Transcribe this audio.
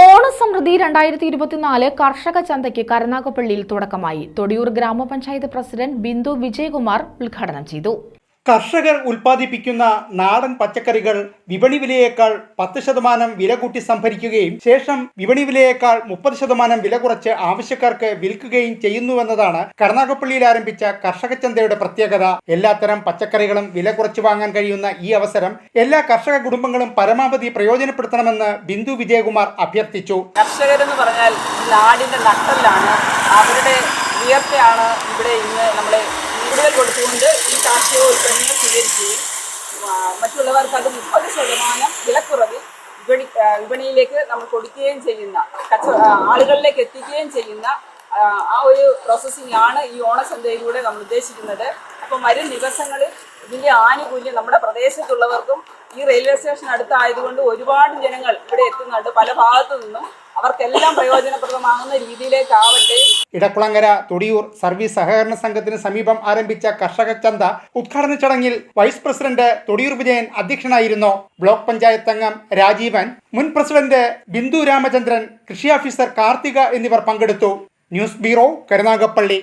ഓണസമൃദ്ധി രണ്ടായിരത്തി ഇരുപത്തിനാല് കർഷക ചന്തയ്ക്ക് കരുനാഗപ്പള്ളിയിൽ തുടക്കമായി. തൊടിയൂർ ഗ്രാമപഞ്ചായത്ത് പ്രസിഡന്റ് ബിന്ദു വിജയകുമാർ ഉദ്ഘാടനം ചെയ്തു. കർഷകർ ഉൽപ്പാദിപ്പിക്കുന്ന നാടൻ പച്ചക്കറികൾ വിപണി വിലയേക്കാൾ പത്ത് ശതമാനം വില കൂട്ടി സംഭരിക്കുകയും ശേഷം വിപണി വിലയേക്കാൾ മുപ്പത് ശതമാനം വില കുറച്ച് ആവശ്യക്കാർക്ക് വിൽക്കുകയും ചെയ്യുന്നുവെന്നതാണ് കർണാകപ്പള്ളിയിൽ ആരംഭിച്ച കർഷക ചന്തയുടെ പ്രത്യേകത. എല്ലാത്തരം പച്ചക്കറികളും വില കുറച്ച് വാങ്ങാൻ കഴിയുന്ന ഈ അവസരം എല്ലാ കർഷക കുടുംബങ്ങളും പരമാവധി പ്രയോജനപ്പെടുത്തണമെന്ന് ബിന്ദു വിജയകുമാർ അഭ്യർത്ഥിച്ചു. കർഷകരെന്ന് പറഞ്ഞാൽ നാടിന്റെ അവരുടെ ഉയർച്ചയാണ് ഇവിടെ ഇന്ന് നമ്മളെ കൂടുതൽ കൊടുത്തുകൊണ്ട് ഉൽപ്പന്നങ്ങൾ സ്വീകരിക്കുകയും മറ്റുള്ളവർക്ക് അത് മുപ്പത് ശതമാനം വിലക്കുറവിൽ വിപണി വിപണിയിലേക്ക് നമ്മൾ കൊടുക്കുകയും ചെയ്യുന്ന കച്ച ആളുകളിലേക്ക് എത്തിക്കുകയും ചെയ്യുന്ന ആ, ഒരു പ്രോസസ്സിംഗ് ആണ് ഈ ഓണസന്ധ്യയിലൂടെ നമ്മൾ ഉദ്ദേശിക്കുന്നത്. അപ്പം വരും ദിവസങ്ങളിൽ ഇതിന്റെ ആനുകൂല്യം നമ്മുടെ പ്രദേശത്തുള്ളവർക്കും ഈ റെയിൽവേ സ്റ്റേഷൻ അടുത്തായതുകൊണ്ട് ഒരുപാട് ജനങ്ങൾ ഇവിടെ എത്തുന്നുണ്ട്. പല ഭാഗത്തു നിന്നും അവർക്കെല്ലാം പ്രയോജനപ്രദമാകുന്ന രീതിയിലേക്കാവട്ടെ. ഇടക്കുളങ്ങര തൊടിയൂർ സർവീസ് സഹകരണ സംഘത്തിന് സമീപം ആരംഭിച്ച കർഷക ചന്ത ഉദ്ഘാടന ചടങ്ങിൽ വൈസ് പ്രസിഡന്റ് തൊടിയൂർ വിജയൻ അധ്യക്ഷനായിരുന്നു. ബ്ലോക്ക് പഞ്ചായത്ത് അംഗം രാജീവൻ മുൻ പ്രസിഡന്റ് ബിന്ദു രാമചന്ദ്രൻ കൃഷി ഓഫീസർ കാർത്തിക എന്നിവർ പങ്കെടുത്തു. News bureau Karunagappally.